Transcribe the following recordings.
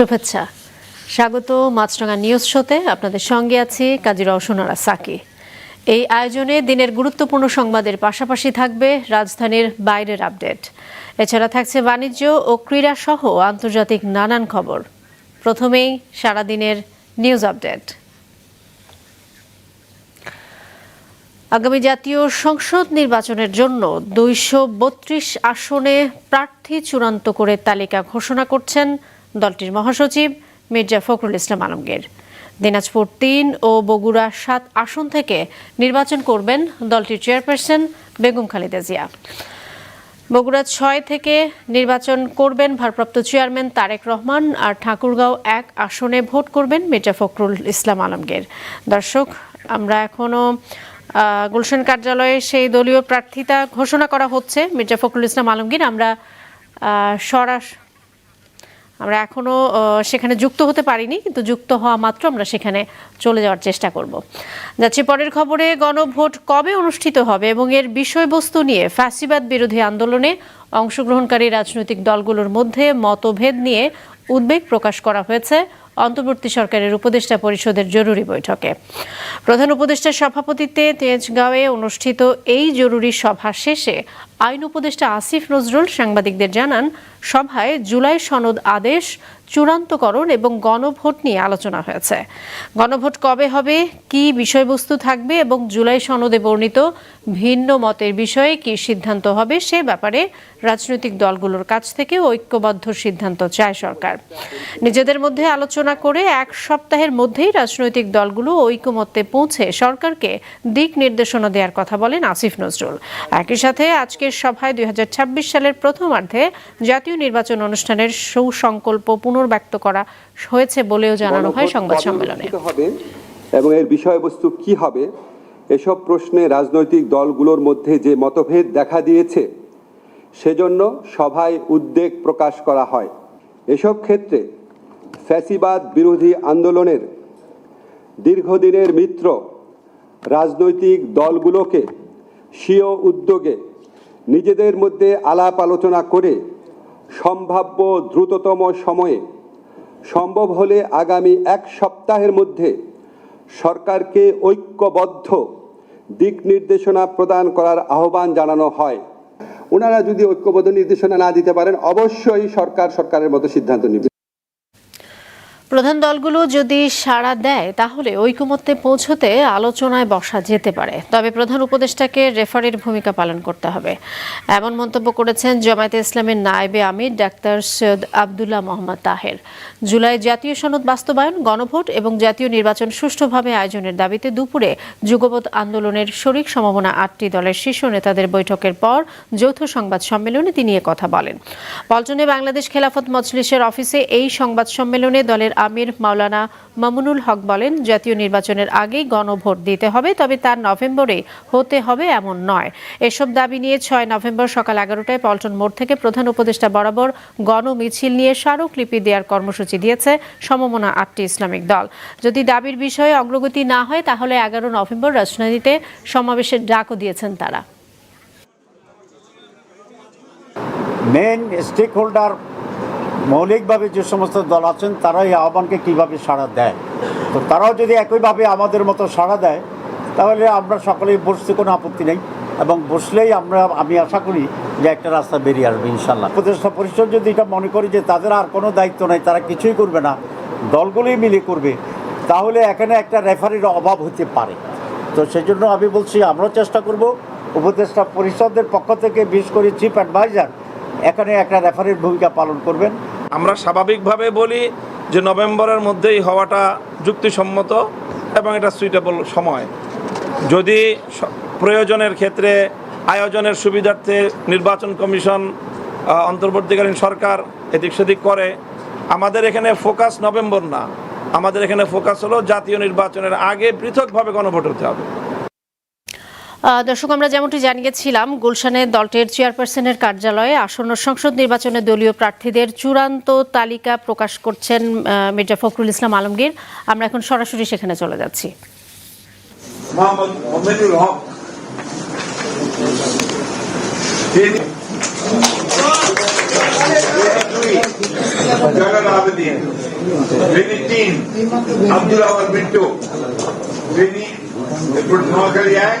শুভেচ্ছা। স্বাগত মাছরাঙা নিউজ শোতে। আপনাদের সঙ্গে আছি কাজী রওশনারা সাকি। এই আয়োজনে দিনের গুরুত্বপূর্ণ সংবাদের পাশাপাশি থাকবে রাজধানীর বাইরের আপডেট। এছাড়া থাকছে বাণিজ্য ও ক্রীড়া সহ আন্তর্জাতিক নানান খবর। প্রথমেই সারাদিনের নিউজ আপডেট। আগামী জাতীয় সংসদ নির্বাচনের জন্য দুইশো বত্রিশ আসনে প্রার্থী চূড়ান্ত করে তালিকা ঘোষণা করছেন দলটির মহাসচিব মির্জা ফখরুল ইসলাম আলমগীর। দিনাজপুর তিন ও বগুড়া সাত আসন থেকে নির্বাচন করবেন দলটির চেয়ারপারসন বেগম খালেদা জিয়া। বগুড়া ছয় থেকে নির্বাচন করবেন ভারপ্রাপ্ত চেয়ারম্যান তারেক রহমান আর ঠাকুরগাঁও এক আসনে ভোট করবেন মির্জা ফখরুল ইসলাম আলমগীর। দর্শক আমরা এখনও আহ, গুলশান কার্যালয়ে সেই দলীয় প্রার্থিতা ঘোষণা করা হচ্ছে মির্জা ফখরুল ইসলাম আলমগীর। আমরা সরাস আমরা এখনও সেখানে যুক্ত হতে পারিনি, কিন্তু যুক্ত হওয়া মাত্র আমরা সেখানে চলে যাওয়ার চেষ্টা করব। যাচ্ছি পরের খবরে, গণভোট কবে অনুষ্ঠিত হবে এবং এর বিষয়বস্তু নিয়ে ফ্যাসিবাদ বিরোধী আন্দোলনে অংশগ্রহণকারী রাজনৈতিক দলগুলোর মধ্যে মতভেদ নিয়ে উদ্বেগ প্রকাশ করা হয়েছে। অন্তর্বর্তী সরকারের উপদেষ্টা পরিষদের জরুরি বৈঠকে। প্রধান উপদেষ্টার সভাপতিত্বে তেজগাঁওয়ে অনুষ্ঠিত এই জরুরি সভা শেষে আইন উপদেষ্টা আসিফ নজরুল সাংবাদিকদের জানান, সভায় জুলাই সনদ আদেশ, চূড়ান্তকরণ এবং গণভোট নিয়ে আলোচনা হয়েছে। গণভোট কবে হবে, কি বিষয়বস্তু থাকবে এবং জুলাই সনদে বর্ণিত ভিন্ন মতের বিষয়ে কি সিদ্ধান্ত হবে সে ব্যাপারে রাজনৈতিক দলগুলোর কাছ থেকে ঐক্যবদ্ধ সিদ্ধান্ত চায় সরকার। নিজেদের মধ্যে আলোচনা করে এক সপ্তাহের মধ্যেই রাজনৈতিক দলগুলো ঐকমত্যে পৌঁছে সরকারকে দিক নির্দেশনা দেওয়ার কথা বলেন আসিফ নজরুল। একই সাথে আজকের সভায় দুই হাজার ছাব্বিশ সালের প্রথমার্ধে জাতীয় নির্বাচন অনুষ্ঠানের সুসংকল্প পুনর্ব্যক্ত করা হয়েছে বলেও জানানো হয় সংবাদ সম্মেলনে। এবং এর বিষয়বস্তু কি হবে এসব প্রশ্নে রাজনৈতিক দলগুলোর মধ্যে যে মতভেদ দেখা দিয়েছে সেজন্য সভায় উদ্বেগ প্রকাশ করা হয়। এসব ক্ষেত্রে ফ্যাসিবাদ বিরোধী আন্দোলনের দীর্ঘদিনের মিত্র রাজনৈতিক দলগুলোকে স্বীয় উদ্যোগে নিজেদের মধ্যে আলাপ আলোচনা করে সম্ভাব্য দ্রুততম সময়ে সম্ভব হলে আগামী এক সপ্তাহের মধ্যে সরকারকে ঐক্যবদ্ধ দিক নির্দেশনা প্রদান করার আহ্বান জানানো হয়। ওনারা যদি ঐক্যবদ্ধ নির্দেশনা না দিতে পারেন, অবশ্যই সরকার সরকারের মতো সিদ্ধান্ত নেবে। প্রধান দলগুলো যদি সাড়া দেয়, তাহলে ঐকমত্যে পৌঁছতে আলোচনায় বসা যেতে পারে। তবে প্রধান উপদেষ্টাকে রেফারির ভূমিকা পালন করতে হবে। এমন মন্তব্য করেছেন জামায়াতে ইসলামের নায়েবে আমির ডাক্তার সৈয়দ আবদুল্লাহ মোহাম্মদ তাহের। জুলাই জাতীয় সনদ বাস্তবায়ন, গণভোট এবং জাতীয় নির্বাচন সুষ্ঠুভাবে আয়োজনের দাবিতে দুপুরে যুগপৎ আন্দোলনের শরিক সম্ভাবনা আটটি দলের শীর্ষ নেতাদের বৈঠকের পর যৌথ সংবাদ সম্মেলনে তিনি কথা বলেন। পল্টনে বাংলাদেশ খেলাফত মজলিসের অফিসে এই সংবাদ সম্মেলনে দলের আমির মাওলানা মামুনুল হক বলেন, জাতীয় নির্বাচনের আগেই গণভোট দিতে হবে, তবে তার নভেম্বরে হতে হবে এমন নয়। এসব দাবি নিয়ে ছয় নভেম্বর সকাল এগারোটায় পল্টন মোড় থেকে প্রধান উপদেষ্টা বরাবর গণমিছিল নিয়ে স্মারকলিপি দেওয়ার কর্মসূচি দিয়েছে সমমনা আটটি ইসলামিক দল। যদি দাবির বিষয়ে অগ্রগতি না হয়, তাহলে এগারো নভেম্বর রাজধানীতে সমাবেশের ডাকও দিয়েছেন তারা। মেন স্টেক হোল্ডার মৌলিকভাবে যে সমস্ত দল আছেন তারা এই আহ্বানকে কীভাবে সাড়া দেয়? তো তারাও যদি একইভাবে আমাদের মতো সাড়া দেয়, তাহলে আমরা সকলেই বসতে কোনো আপত্তি নেই। এবং বসলেই আমরা, আমি আশা করি যে একটা রাস্তা বেরিয়ে আসবে, ইনশাল্লাহ। উপদেষ্টা পরিষদ যদি এটা মনে করি যে তাদের আর কোনো দায়িত্ব নেই, তারা কিছুই করবে না, দলগুলোই মিলে করবে, তাহলে এখানে একটা রেফারির অভাব হতে পারে। তো সেই জন্য আমি বলছি, আমরাও চেষ্টা করব, উপদেষ্টা পরিষদের পক্ষ থেকে বিশেষ করে চিফ অ্যাডভাইজার এখানে একটা রেফারির ভূমিকা পালন করবেন। আমরা স্বাভাবিকভাবে বলি যে নভেম্বরের মধ্যেই হওয়াটা যুক্তিসম্মত এবং এটা সুইটেবল সময়। যদি প্রয়োজনের ক্ষেত্রে আয়োজনের সুবিধার্থে নির্বাচন কমিশন অন্তর্বর্তীকালীন সরকার এদিক সেদিক করে, আমাদের এখানে ফোকাস নভেম্বর না। আমাদের এখানে ফোকাস হলো জাতীয় নির্বাচনের আগে পৃথকভাবে গণভোট হতে হবে। দর্শক, আমরা যেমনটি জানিয়েছিলাম গুলশানের দলটির চেয়ারপারসনের কার্যালয়ে আসন্ন সংসদ নির্বাচনে দলীয় প্রার্থীদের চূড়ান্ত তালিকা প্রকাশ করছেন মির্জা ফখরুল ইসলাম আলমগীর। আমরা এখন সরাসরি সেখানে চলে যাচ্ছি। এক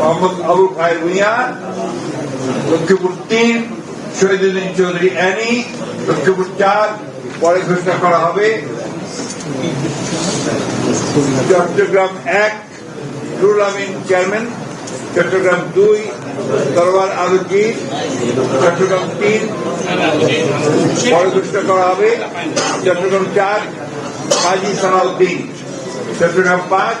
মোহাম্মদ আবু খায়ের ভুইয়া, লক্ষ্মীপুর তিন, শহীদুদ্দিন চৌধুরী অ্যানি লক্ষ্মীপুর চার, পরে ঘোষণা করা হবে। চট্টগ্রাম এক রুল আমিন চেয়ারম্যান, চট্টগ্রাম দুই দরবার আলমগীর, চট্টগ্রাম তিন, পরে ঘোষণা করা হবে। চট্টগ্রাম চার, কাজী সালাউদ্দিন চট্টগ্রাম পাঁচ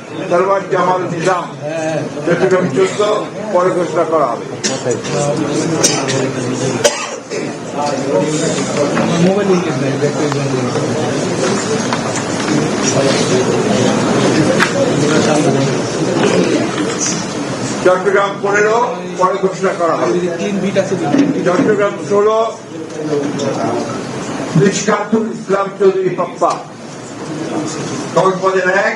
দরবার জামাল নিজাম চট্টগ্রাম চোদ্দ পরে ঘোষণা করা হবে। চট্টগ্রাম পনেরো পরে ঘোষণা করা হবে। চট্টগ্রাম ষোলো ইসলাম চৌধুরী পাপ্পা। কক্সবাজার এক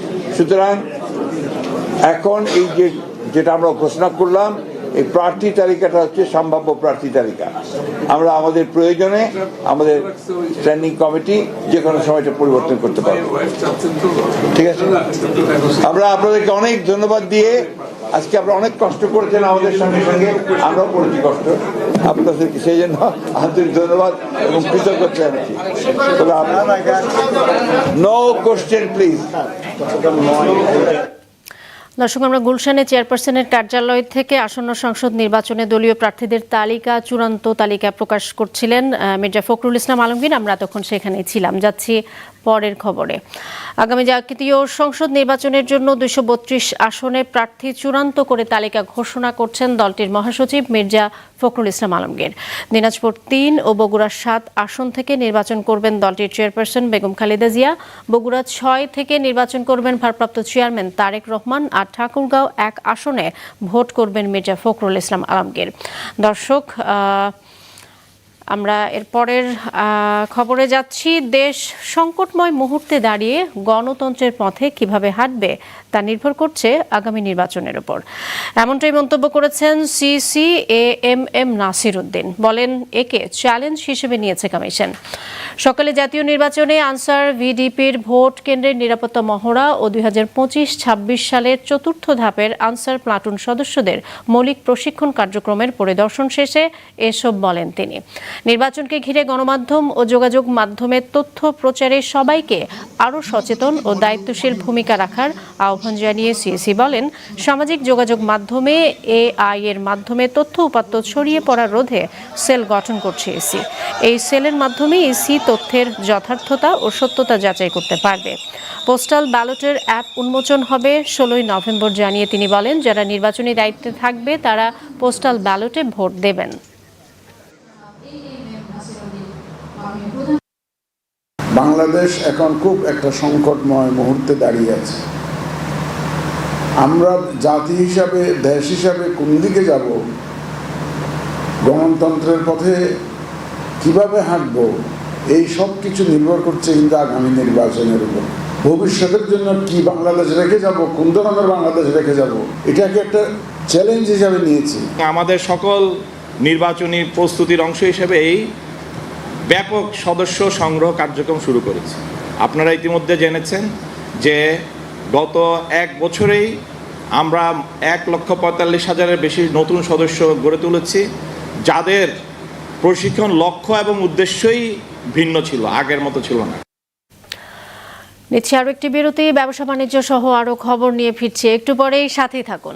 সুতরাং এখন এই যে যেটা আমরা ঘোষণা করলাম, এই প্রার্থী তালিকাটা হচ্ছে সম্ভাব্য প্রার্থী তালিকা। আমরা আমাদের প্রয়োজনে আমাদের স্ট্যান্ডিং কমিটি যে কোনো সময়টা পরিবর্তন করতে পারব। ঠিক আছে? আমরা আপনাদেরকে অনেক ধন্যবাদ দিয়ে আজকে আপনারা অনেক কষ্ট করেছেন আমাদের সঙ্গে সঙ্গে। আমরাও করেছি কষ্ট। আপনাদেরকে সেই জন্য আন্তরিক ধন্যবাদ এবং কৃতজ্ঞতা জানাচ্ছি। নো কোশ্চেন প্লিজ দর্শক, আমরা গুলশানে চেয়ারপারসনের কার্যালয় থেকে আসন্ন সংসদ নির্বাচনে দলীয় প্রার্থীদের তালিকা, চূড়ান্ত তালিকা প্রকাশ করছিলেন মির্জা ফখরুল ইসলাম আলমগীর। আমরা তখন সেখানেই ছিলাম। যাচ্ছি পরের খবরে। আগামী জাতীয় সংসদ নির্বাচনের জন্য দুইশো বত্রিশ আসনে প্রার্থী চূড়ান্ত করে তালিকা ঘোষণা করছেন দলটির মহাসচিব মির্জা ফখরুল ইসলাম আলমগীর। দিনাজপুর তিন ও বগুড়া সাত আসন থেকে নির্বাচন করবেন দলটির চেয়ারপারসন বেগম খালেদা জিয়া। বগুড়া ছয় থেকে নির্বাচন করবেন ভারপ্রাপ্ত চেয়ারম্যান তারেক রহমান আর ঠাকুরগাঁও এক আসনে ভোট করবেন মির্জা ফখরুল ইসলাম আলমগীর। দর্শক আমরা এরপরের আহ, খবরে যাচ্ছি। দেশ সংকটময় মুহূর্তে দাঁড়িয়ে গণতন্ত্রের পথে কীভাবে হাঁটবে তা নির্ভর করছে আগামী নির্বাচনের উপর। এমনটাই মন্তব্য করেছেন CC A M M Nasir Uddin বলেন একে চ্যালেঞ্জ হিসেবে নিয়েছে কমিশন। সকালে জাতীয় নির্বাচনে আনসার ভিডিপির ভোট কেন্দ্রের নিরাপত্তা মহড়া ও দুই হাজার পঁচিশ ছাব্বিশ সালের চতুর্থ ধাপের আনসার প্লাটুন সদস্যদের মৌলিক প্রশিক্ষণ কার্যক্রমের পরিদর্শন শেষে এসব বলেন তিনি। নির্বাচনকে ঘিরে গণমাধ্যম ও যোগাযোগ মাধ্যমের তথ্য প্রচারে সবাইকে আরও সচেতন ও দায়িত্বশীল ভূমিকা রাখার আহ্বান জানিয়ে সিএসি বলেন, সামাজিক যোগাযোগ মাধ্যমে এআই এর মাধ্যমে তথ্য উপাত্ত ছড়িয়ে পড়ার রোধে সেল গঠন করছে এসি। এই সেলের মাধ্যমে এসি তথ্যের যথার্থতা ও সত্যতা যাচাই করতে পারবে। পোস্টাল ব্যালটের অ্যাপ উন্মোচন হবে ষোলোই নভেম্বর, জানিয়ে তিনি বলেন, যারা নির্বাচনী দায়িত্বে থাকবে তারা পোস্টাল ব্যালটে ভোট দেবেন। বাংলাদেশ এখন খুব একটা সংকটময় মুহূর্তে দাঁড়িয়ে আছে। আমরা জাতি হিসাবে, দেশ হিসাবে কোন দিকে যাব? গণতন্ত্রের পথে কীভাবে হাঁটব? এই সব কিছু নির্ভর করছে কিন্তু আগামী নির্বাচনের উপর। ভবিষ্যতের জন্য কি বাংলাদেশ রেখে যাব? কোন ধরনের বাংলাদেশ রেখে যাব? এটাকে একটা চ্যালেঞ্জ হিসাবে নিয়েছি। আমাদের সকল নির্বাচনী প্রস্তুতির অংশ হিসেবে এই ব্যাপক সদস্য সংগ্রহ কার্যক্রম শুরু করেছে। আপনারা ইতিমধ্যে জেনেছেন যে গত এক বছরেই আমরা এক লক্ষ পঁয়তাল্লিশ হাজারের বেশি নতুন সদস্য গড়ে তুলেছি, যাদের প্রশিক্ষণ লক্ষ্য এবং উদ্দেশ্যই ভিন্ন ছিল, আগের মতো ছিল না। নিচ্ছে আরও একটি বিরতি, ব্যবসা বাণিজ্য সহ আরও খবর নিয়ে ফিরছে। একটু পরেই সাথেই থাকুন।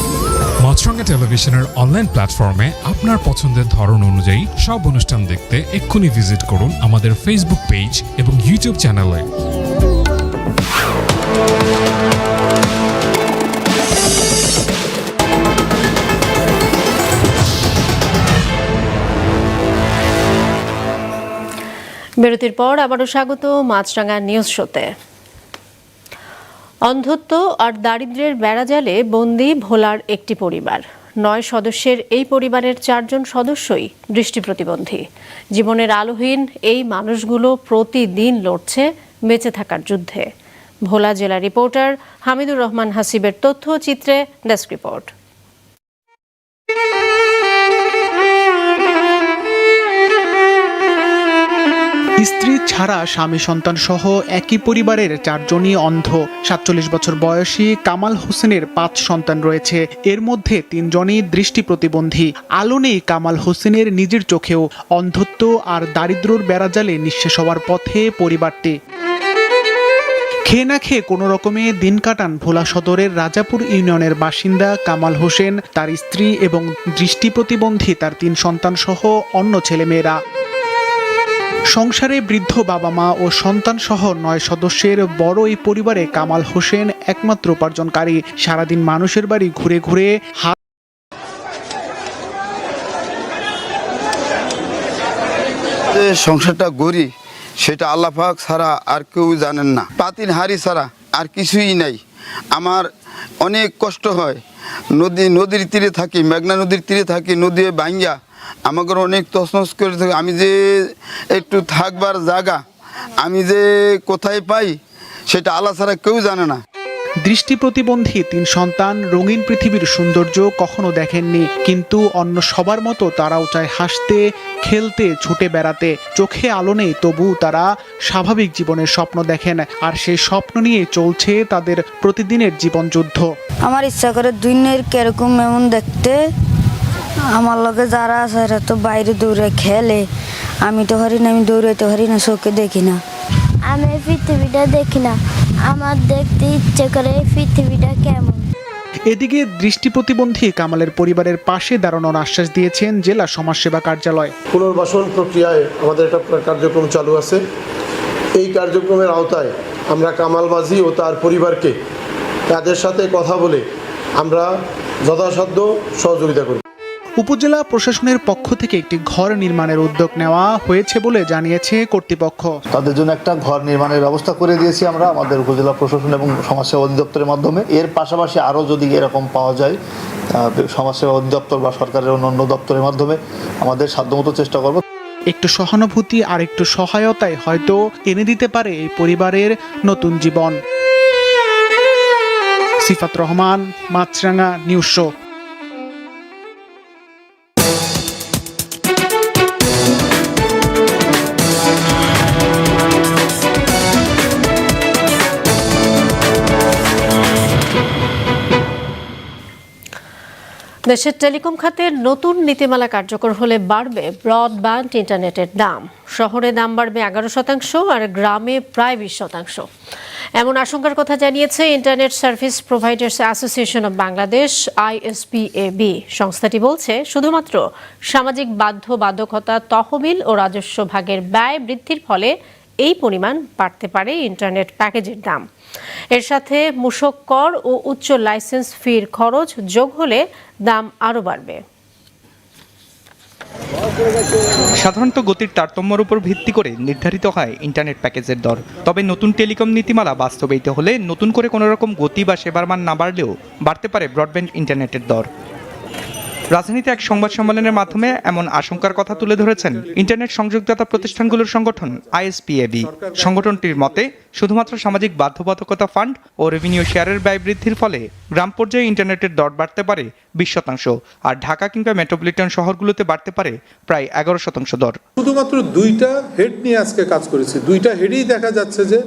Maasranga টেলিভিশনের অনলাইন প্ল্যাটফর্মে আপনার পছন্দের ধরন অনুযায়ী সব অনুষ্ঠান দেখতে এক্ষুনি ভিজিট করুন আমাদের ফেসবুক পেজ এবং ইউটিউব চ্যানেলে বিরতির পর আবারও স্বাগত মাছরাঙা নিউজ শোতে অন্ধত্ব আর দারিদ্র্যের বেড়াজালে বন্দি ভোলার একটি পরিবার। নয় সদস্যের এই পরিবারের চারজন সদস্যই দৃষ্টি প্রতিবন্ধী। জীবনের আলোহীন এই মানুষগুলো প্রতিদিন লড়ছে বেঁচে থাকার যুদ্ধে। ভোলা জেলা রিপোর্টার হামিদুর রহমান হাসিবের তথ্যচিত্রে ডেস্ক রিপোর্ট। স্ত্রী ছাড়া স্বামী সন্তান সহ একই পরিবারের চারজনই অন্ধ। সাতচল্লিশ বছর বয়সী কামাল হোসেনের পাঁচ সন্তান রয়েছে। এর মধ্যে তিনজনই দৃষ্টি প্রতিবন্ধী। আলো নেই কামাল হোসেনের নিজের চোখেও অন্ধত্ব আর দারিদ্র্যর বেড়াজালে নিঃশেষ হওয়ার পথে পরিবারটি। খেয়ে না খেয়ে কোনো রকমে দিন কাটান ভোলা সদরের রাজাপুর ইউনিয়নের বাসিন্দা কামাল হোসেন, তার স্ত্রী এবং দৃষ্টি প্রতিবন্ধী তার তিন সন্তান সহ অন্য ছেলেমেয়েরা। সংসারে বৃদ্ধ বাবা মা ও সন্তান সহ নয় সদস্যের বড় এই পরিবারে কামাল হোসেন একমাত্র উপার্জনকারী। সারাদিন মানুষের বাড়ি ঘুরে ঘুরে হাত সংসারটা গড়ি, সেটা আল্লাহ পাক ছাড়া আর কেউ জানেন না। পাতিল হাড়ি ছাড়া আর কিছুই নাই। আমার অনেক কষ্ট হয়। নদী, নদীর তীরে থাকি, মেঘনা নদীর তীরে থাকি নদী ভাঙ্গা আমাকে অনেক তসনস করে থাকি আমি যে একটু থাকবার জায়গা আমি যে কোথায় পাই সেটা আল্লাহ ছাড়া কেউ জানে না। দৃষ্টি প্রতিবন্ধী তিন সন্তান রঙিন পৃথিবীর সৌন্দর্য কখনো দেখেননি কিন্তু অন্য সবার মতো তারাও চায় হাসতে খেলতে ছুটে বেড়াতে। চোখে আলো নেই তবু তারা স্বাভাবিক জীবনের স্বপ্ন দেখেন আর সেই স্বপ্ন নিয়ে চলছে তাদের প্রতিদিনের জীবনযুদ্ধ। আমার ইচ্ছা করে দুনিয়ার কীরকম এমন দেখতে আমার লগে যারা আছে এরা তো বাইরে দৌড়ে খেলে। আমি তো হারি না আমি দৌড়াইতে পারি না চোখে দেখি না। আমি এই পৃথিবীটা দেখি না। আমার দেখতে ইচ্ছে করে এই পৃথিবীটা কেমন। এদিকে দৃষ্টি প্রতিবন্ধী কামালের পরিবারের পাশে দাঁড়ানোর আশ্বাস দিয়েছেন জেলা সমাজসেবা কার্যালয়। পুনর্বাসন প্রক্রিয়ায় আমাদের একটা কার্যক্রম চালু আছে। এই কার্যক্রমের আওতায় আমরা কামাল মাঝি ও তার পরিবারকে তাদের সাথে কথা বলে আমরা যথাসাধ্য সহযোগিতা করি। উপজেলা প্রশাসনের পক্ষ থেকে একটি ঘর নির্মাণের উদ্যোগ নেওয়া হয়েছে বলে জানিয়েছে কর্তৃপক্ষ। তাদের জন্য একটা ঘর নির্মাণের ব্যবস্থা করে দিয়েছি আমরা আমাদের উপজেলা প্রশাসন এবং সমাজসেবা অধিদপ্তরের মাধ্যমে। এর পাশাপাশি আরও যদি এরকম পাওয়া যায় সমাজসেবা অধিদপ্তর বা সরকারের অন্যান্য দপ্তরের মাধ্যমে আমাদের সাধ্যমতো চেষ্টা করব। একটু সহানুভূতি আর একটু সহায়তায় হয়তো এনে দিতে পারে এই পরিবারের নতুন জীবন। Sifat Rahman Maasranga news show. দেশের টেলিকম খাতের নতুন নীতিমালা কার্যকর হলে বাড়বে ব্রডব্যান্ড ইন্টারনেটের দাম। শহরে দাম বাড়বে এগারো শতাংশ আর গ্রামে প্রায় বিশ শতাংশ। এমন আশঙ্কার কথা জানিয়েছে internet service providers association of Bangladesh, ISPAB. সংস্থাটি বলছে, শুধুমাত্র সামাজিক বাধ্যবাধকতা, তহবিল ও রাজস্ব ভাগের ব্যয় বৃদ্ধির ফলে এই পরিমাণ বাড়তে পারে ইন্টারনেট প্যাকেজের দাম। এর সাথে মূসক কর ও উচ্চ লাইসেন্স ফির খরচ যোগ হলে দাম আরও বাড়বে। সাধারণত গতির তারতম্যের উপর ভিত্তি করে নির্ধারিত হয় ইন্টারনেট প্যাকেজের দর। তবে নতুন টেলিকম নীতিমালা বাস্তবায়িত হলে নতুন করে কোনো রকম গতি বা সেবার মান না বাড়লেও বাড়তে পারে ব্রডব্যান্ড ইন্টারনেটের দর। রাজধানীতে এক সংবাদ সম্মেলনের মাধ্যমে এমন আশঙ্কার কথা তুলে ধরেছেন ইন্টারনেট সংযোগদাতা প্রতিষ্ঠানগুলোর সংগঠন, আইএসপিএবি। সংগঠনটির মতে, শুধুমাত্র সামাজিক বাধ্যবাধকতা ফান্ড ও রেভিনিউ শেয়ারের ব্যয় বৃদ্ধির ফলে গ্রাম পর্যায়ে ইন্টারনেটের দর বাড়তে পারে বিশ শতাংশ, আর ঢাকা কিংবা মেট্রোপলিটন শহরগুলোতে বাড়তে পারে প্রায় এগারো শতাংশ দর। শুধুমাত্র দুইটা হেড নিয়ে আজকে কাজ করেছি। দুইটা হেডেই দেখা যাচ্ছে যে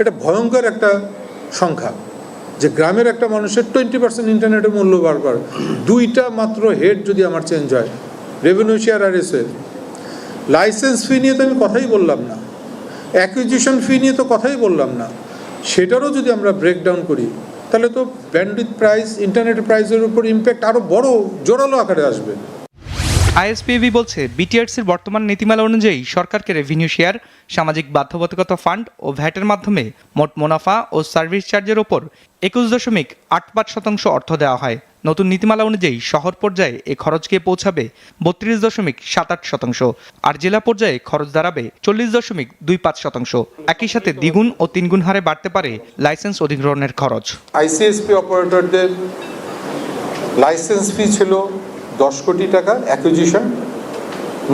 এটা ভয়ঙ্কর একটা সংখ্যা। যে গ্রামের একটা মানুষের টোয়েন্টি পার্সেন্ট ইন্টারনেটের মূল্য বাড়বার দুইটা মাত্র হেড যদি আমার চেঞ্জ হয় রেভিনিউ শেয়ার আর এস লাইসেন্স ফি নিয়ে তো আমি কথাই বললাম না। অ্যাকুইজিশন ফি নিয়ে তো কথাই বললাম না। সেটারও যদি আমরা ব্রেকডাউন করি, তাহলে তো ব্যান্ডউইথ প্রাইস ইন্টারনেট প্রাইসের উপর ইম্প্যাক্ট আরও বড়, জোরালো আকারে আসবে। আইএসপিএবি বলছে বিটিআরসির বর্তমান নীতিমালা অনুযায়ী সরকারকে রেভিনিউ শেয়ার সামাজিক বাধ্যবাধকতা ফান্ড ও ভ্যাটের মাধ্যমে মোট মুনাফা ও সার্ভিস চার্জের ওপর একুশ দশমিক আট পাঁচ শতাংশ অর্থ দেওয়া হয়। নতুন নীতিমালা অনুযায়ী শহর পর্যায়ে এ খরচ গিয়ে পৌঁছাবে বত্রিশ দশমিক সাত আট শতাংশ, আর জেলা পর্যায়ে খরচ দাঁড়াবে চল্লিশ দশমিক দুই পাঁচ শতাংশ। একই সাথে দ্বিগুণ ও তিনগুণ হারে বাড়তে পারে লাইসেন্স অধিগ্রহণের খরচ। আইসিএসপি অপারেটরদের লাইসেন্স ফি ছিল দশ কোটি টাকা অ্যাকুইজিশন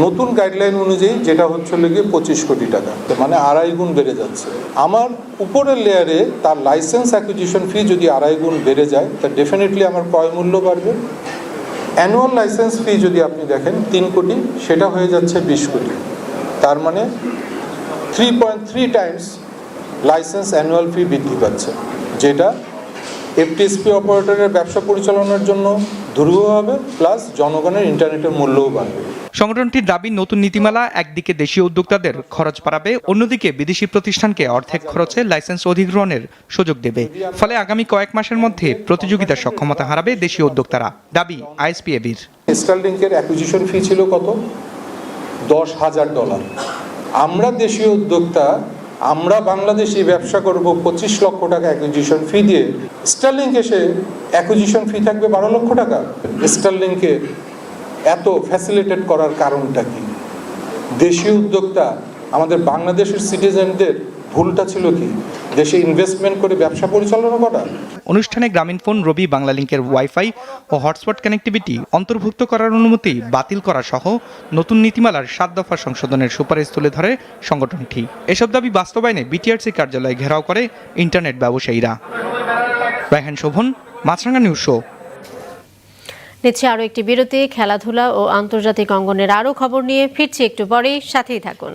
নতুন গাইডলাইন অনুযায়ী যেটা হচ্ছে গিয়ে পঁচিশ কোটি টাকা। মানে আড়াই গুণ বেড়ে যাচ্ছে। আমার উপরের লেয়ারে তার লাইসেন্স অ্যাকুইজিশন ফি যদি আড়াই গুণ বেড়ে যায়, তা ডেফিনেটলি আমার ক্রয় মূল্য বাড়বে। অ্যানুয়াল লাইসেন্স ফি যদি আপনি দেখেন, তিন কোটি, সেটা হয়ে যাচ্ছে বিশ কোটি। তার মানে three point three times license annual fee বৃদ্ধি পাচ্ছে। যেটা এফটিএসপি অপারেটরের ব্যবসা পরিচালনার জন্য দুর্বহ হবে প্লাস জনগণের ইন্টারনেটের মূল্যও বাড়বে। সংগঠনটির দাবি নতুন নীতিমালা একদিকে দেশীয় উদ্যোক্তাদের খরচ বাড়াবে অন্যদিকে বিদেশি প্রতিষ্ঠানকে অর্ধেক খরচে লাইসেন্স অধিগ্রহণের সুযোগ দেবে। ফলে আগামী কয়েক মাসের মধ্যে প্রতিযোগিতার সক্ষমতা হারাবে দেশীয় উদ্যোক্তারা। দাবি আইএসপিএবির স্টারলিংকের অ্যাকুইজিশন ফি ছিল কত? দশ হাজার ডলার আমরা দেশীয় উদ্যোক্তা আমরা বাংলাদেশি ব্যবসা করব পঁচিশ লক্ষ টাকা অ্যাকুইজিশন ফি দিয়ে। স্টারলিংক এসে অ্যাকুইজিশন ফি থাকবে বারো লক্ষ টাকা। স্টারলিংকে এত ফ্যাসিলিটেট করার কারণটা কি? দেশীয় উদ্যোক্তা, আমাদের বাংলাদেশের সিটিজেনদের ভুলটা ছিল কি? দেশে ইনভেস্টমেন্ট করে ব্যবসা পরিচালনা করা? অনুষ্ঠানে গ্রামীণ ফোন রবি বাংলা লিংকের ওয়াইফাই ও হটস্পট কানেক্টিভিটি অন্তর্ভুক্ত করার অনুমতি বাতিল করা সহ নতুন নীতিমালার সাত দফা সংশোধনের সুপারিশ তুলে ধরে সংগঠনটি। এসব দাবি বাস্তবায়নে বিটিআরসি কার্যালয় ঘেরাও করে ইন্টারনেট ব্যবসায়ীরা। Raihan Shovon Maasranga news show. নিচ্ছে আরও একটি বিরতি খেলাধুলা ও আন্তর্জাতিক অঙ্গনের আরও খবর নিয়ে ফিরছি একটু পরেই সাথেই থাকুন।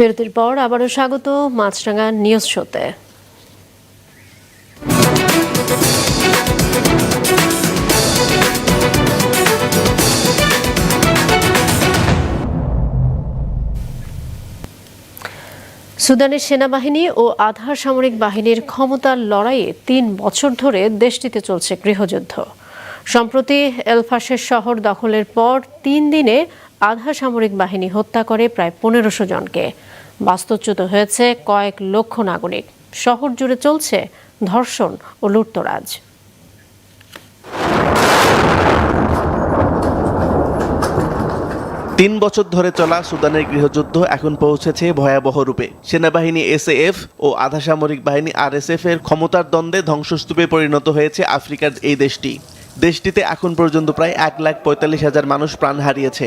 বিরতির পর আবারও স্বাগত মাছরাঙা নিউজ শোতে। সুদানের সেনাবাহিনী ও আধার সামরিক বাহিনীর ক্ষমতার লড়াইয়ে তিন বছর ধরে দেশটিতে চলছে গৃহযুদ্ধ। সম্প্রতি এলফাসের শহর দখলের পর তিন দিনে আধা সামরিক বাহিনী হত্যা করে প্রায় পনেরোশো জনকে। বাস্তুচ্যুত হয়েছে কয়েক লক্ষ নাগরিক। শহর জুড়ে চলছে ধর্ষণ ও লুটতরাজ। তিন বছর ধরে চলা সুদানের গৃহযুদ্ধ এখন পৌঁছেছে ভয়াবহ রূপে। সেনাবাহিনী এসএএফ ও আধা সামরিক বাহিনী আরএসএফ এর ক্ষমতার দ্বন্দ্বে ধ্বংসস্তূপে পরিণত হয়েছে আফ্রিকার এই দেশটি। দেশটিতে এখন পর্যন্ত প্রায় এক লাখ পঁয়তাল্লিশ হাজার মানুষ প্রাণ হারিয়েছে।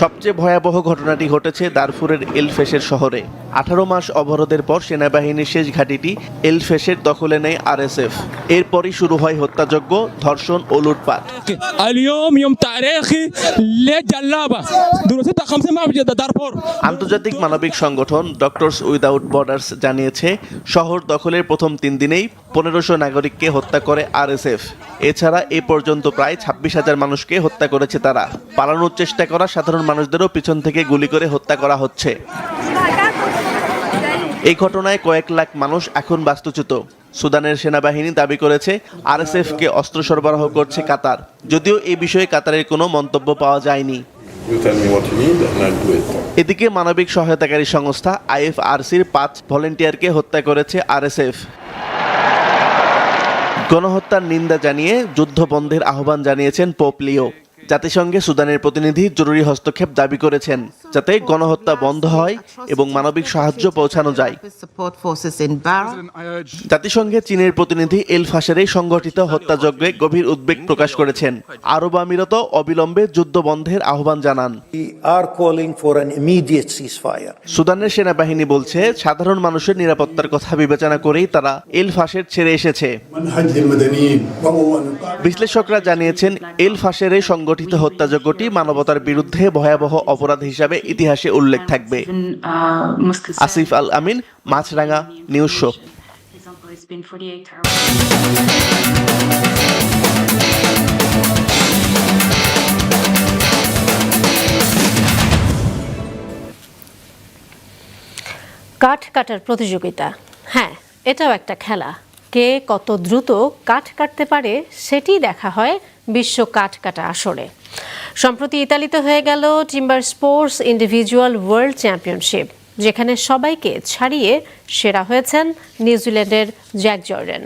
সবচেয়ে ভয়াবহ ঘটনাটি ঘটেছে দারফুরের এলফেসের শহরে। আঠারো মাস অবরোধের পর সেনাবাহিনীর শেষ ঘাঁটিটি এলফেসের দখলে নেয় আরএসএফ। এরপরই শুরু হয় হত্যাযজ্ঞ ধর্ষণ ও লুটপাট। আন্তর্জাতিক মানবিক সংগঠন ডক্টরস উইদাউট বর্ডার্স জানিয়েছে শহর দখলের প্রথম তিন দিনেই পনেরোশো নাগরিককে হত্যা করে আরএসএফ। এছাড়া এ পর্যন্ত প্রায় ছাব্বিশ হাজার মানুষকে হত্যা করেছে তারা। পালানোর চেষ্টা করা সাধারণ মানুষদেরও পিছন থেকে গুলি করে হত্যা করা হচ্ছে। এই ঘটনায় কয়েক লাখ মানুষ এখন বাস্তুচ্যুত। সুদানের সেনাবাহিনী দাবি করেছে আরএসএফ কে অস্ত্র সরবরাহ করছে কাতার। যদিও এই বিষয়ে কাতারের কোনো মন্তব্য পাওয়া যায়নি। এদিকে মানবিক সহায়তাকারী সংস্থা আইএফআরসির পাঁচ ভলেন্টিয়ারকে হত্যা করেছে আরএসএফ। গণহত্যার নিন্দা জানিয়ে যুদ্ধ বন্ধের আহ্বান জানিয়েছেন পোপ লিও। জাতিসংঘে সুদানের প্রতিনিধি জরুরি হস্তক্ষেপ দাবি করেছেন যাতে গণহত্যা বন্ধ হয় এবং মানবিক সাহায্য পৌঁছানো যায়। জাতিসংঘে চীনের প্রতিনিধি এল ফাসারে সংগঠিত হত্যাযজ্ঞে গভীর উদ্বেগ প্রকাশ করেছেন। আরব আমিরত অবিলম্বে যুদ্ধ বন্ধের আহ্বান জানান। সুদানের সেনাবাহিনী বলছে সাধারণ মানুষের নিরাপত্তার কথা বিবেচনা করেই তারা এল ফাসের ছেড়ে এসেছে। বিশ্লেষকরা জানিয়েছেন এল ফাসের এই সংগঠিত হত্যাযজ্ঞটি মানবতার বিরুদ্ধে ভয়াবহ অপরাধ হিসাবে ইতিহাসে উল্লেখ থাকবে। Asif Al Amin, Maasranga news show. কাঠ কাটার প্রতিযোগিতা। হ্যাঁ এটাও একটা খেলা। কে কত দ্রুত কাঠ কাটতে পারে সেটি দেখা হয় বিশ্ব কাঠ কাটা আসরে। সম্প্রতি ইতালিতে হয়ে গেল timber sports individual world championship যেখানে সবাইকে ছাড়িয়ে সেরা হয়েছেন নিউজিল্যান্ডের জ্যাক জর্ডেন।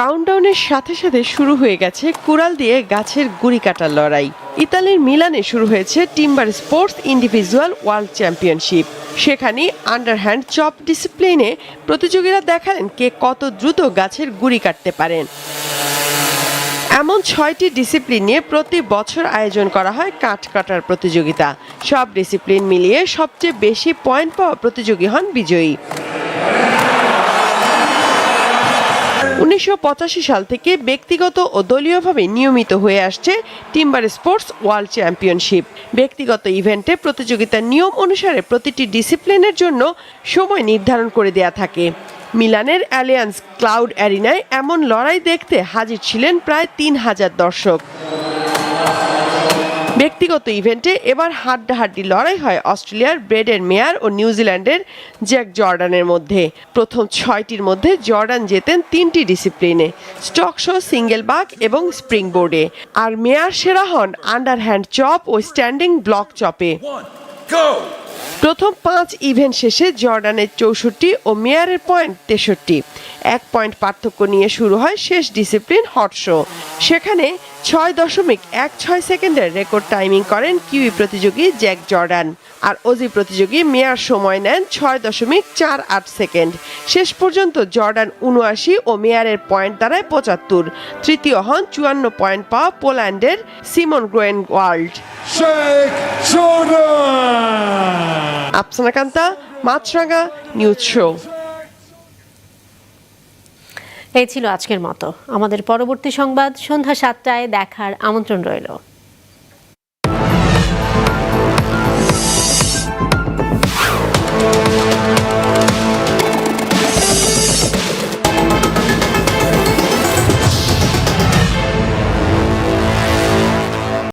কাউন্টডাউনের সাথে সাথে শুরু হয়ে গেছে কুড়াল দিয়ে গাছের গুড়ি কাটার লড়াই। ইতালির মিলানে শুরু হয়েছে timber sports individual world championship সেখানে আন্ডারহ্যান্ড চপ ডিসিপ্লিনে প্রতিযোগীরা দেখালেন কে কত দ্রুত গাছের গুড়ি কাটতে পারেন। এমন ছয়টি ডিসিপ্লিন নিয়ে প্রতি বছর আয়োজন করা হয় কাঠ কাটার প্রতিযোগিতা। সব ডিসিপ্লিন মিলিয়ে সবচেয়ে বেশি পয়েন্ট পাওয়া প্রতিযোগী হন বিজয়ী। উনিশশো পঁচাশি সাল থেকে ব্যক্তিগত ও দলীয়ভাবে নিয়মিত হয়ে আসছে টিম্বার স্পোর্টস ওয়ার্ল্ড চ্যাম্পিয়নশিপ। ব্যক্তিগত ইভেন্টে প্রতিযোগিতার নিয়ম অনুসারে প্রতিটি ডিসিপ্লিনের জন্য সময় নির্ধারণ করে দেয়া থাকে। মিলানের অ্যালিয়ান্স ক্লাউড অ্যারিনায় এমন লড়াই দেখতে হাজির ছিলেন প্রায় তিন হাজার দর্শক। ব্যক্তিগত ইভেন্টে এবার হাড্ডাহাড্ডি লড়াই হয় অস্ট্রেলিয়ার ব্রেডের মেয়ার ও নিউজিল্যান্ডের জ্যাক জর্ডানের মধ্যে। প্রথম ছয়টির মধ্যে জর্ডান জেতেন তিনটি ডিসিপ্লিনে স্টক শো সিঙ্গেল বাক এবং স্প্রিং বোর্ডে আর মেয়ার সেরা হন আন্ডারহ্যান্ড চপ ও স্ট্যান্ডিং ব্লক চপে। প্রথম পাঁচ ইভেন্ট শেষে জর্ডানের চৌষট্টি ও মেয়ারের পয়েন্ট তেষট্টি। এক পয়েন্ট পার্থক্য নিয়ে শুরু হয় শেষ ডিসিপ্লিন হট শো। সেখানে ছয় দশমিক এক ছয় সেকেন্ডের রেকর্ড টাইমিং করেন কিউই প্রতিযোগী জ্যাক জর্ডান। আর অজি প্রতিযোগী মেয়ার সময় নেন ছয় দশমিক চার আট সেকেন্ড। শেষ পর্যন্ত জর্ডান উনআশি ও মেয়ারের পয়েন্ট দাঁড়ায় পঁচাত্তর। তৃতীয় হন চুয়ান্ন পয়েন্ট পাওয়া পোল্যান্ডের Szymon Groen world Afsana Kanta Maasranga news show. এই ছিল আজকের মতো। আমাদের পরবর্তী সংবাদ সন্ধ্যা সাতটায় দেখার আমন্ত্রণ রইল।